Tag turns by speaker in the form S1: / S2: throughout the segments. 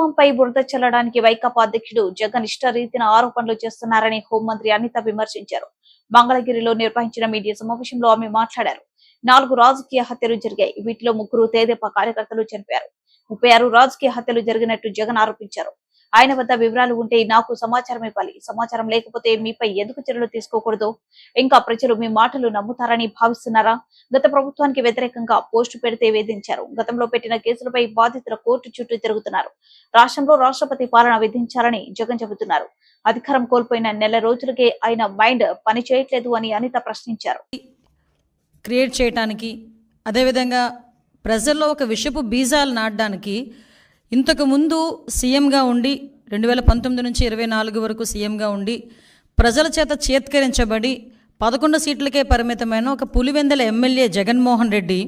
S1: ప్రభుత్వంపై బురద చల్లడానికి వైకాపా అధ్యక్షుడు జగన్ ఇష్టరీతిన ఆరోపణలు చేస్తున్నారని హోంమంత్రి అనిత విమర్శించారు. మంగళగిరిలో నిర్వహించిన మీడియా సమావేశంలో ఆమె మాట్లాడారు. నాలుగు రాజకీయ హత్యలు జరిగాయి. వీటిలో ముగ్గురు తెదేపా కార్యకర్తలు చనిపోయారు. ముప్పై ఆరు రాజకీయ హత్యలు జరిగినట్టు జగన్ ఆరోపించారు. ఆయన వద్ద వివరాలు ఉంటే నాకు సమాచారం ఇవ్వాలి. సమాచారం లేకపోతే మీపై ఎందుకు చర్యలు తీసుకోకూడదు? ఇంకా ప్రజలు మీ మాటలు నమ్ముతారని భావిస్తున్నారా? గత ప్రభుత్వానికి వ్యతిరేకంగా పోస్టు పెడితే వేధించారు. గతంలో పెట్టిన కేసులపై బాధితుల కోర్టు చుట్టూ తిరుగుతున్నారు. రాష్ట్రంలో రాష్ట్రపతి పాలన విధించాలని జగన్ చెబుతున్నారు. అధికారం కోల్పోయిన నెల రోజులకే ఆయన మైండ్ పని చేయట్లేదు అని అనిత ప్రశ్నించారు.
S2: క్రియేట్ చేయటానికి అదేవిధంగా ప్రజల్లో ఒక విషపు బీజాలు నాటడానికి ఇంతకు ముందు సీఎంగా ఉండి రెండు వేల పంతొమ్మిది నుంచి ఇరవై నాలుగు వరకు సీఎంగా ఉండి ప్రజల చేత చేత్కరించబడి పదకొండు సీట్లకే పరిమితమైన ఒక పులివెందల ఎమ్మెల్యే జగన్మోహన్ రెడ్డి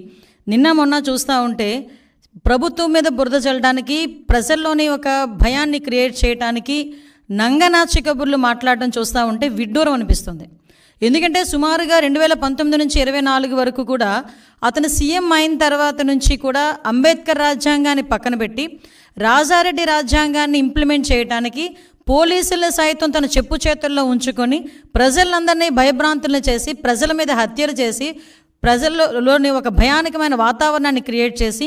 S2: నిన్న మొన్న చూస్తూ ఉంటే ప్రభుత్వం మీద బురద చల్లడానికి ప్రజల్లోని ఒక భయాన్ని క్రియేట్ చేయడానికి నంగనాచి కబుర్లు మాట్లాడడం చూస్తూ ఉంటే విడ్డూరం అనిపిస్తుంది. ఎందుకంటే సుమారుగా రెండు వేల పంతొమ్మిది నుంచి ఇరవై నాలుగు వరకు కూడా అతను సీఎం అయిన తర్వాత నుంచి కూడా అంబేద్కర్ రాజ్యాంగాన్ని పక్కన పెట్టి రాజారెడ్డి రాజ్యాంగాన్ని ఇంప్లిమెంట్ చేయడానికి పోలీసుల సైతం తన చెప్పు చేతుల్లో ఉంచుకొని ప్రజలందరినీ భయభ్రాంతులను చేసి ప్రజల మీద హత్యలు చేసి ప్రజల్లోని ఒక భయానకమైన వాతావరణాన్ని క్రియేట్ చేసి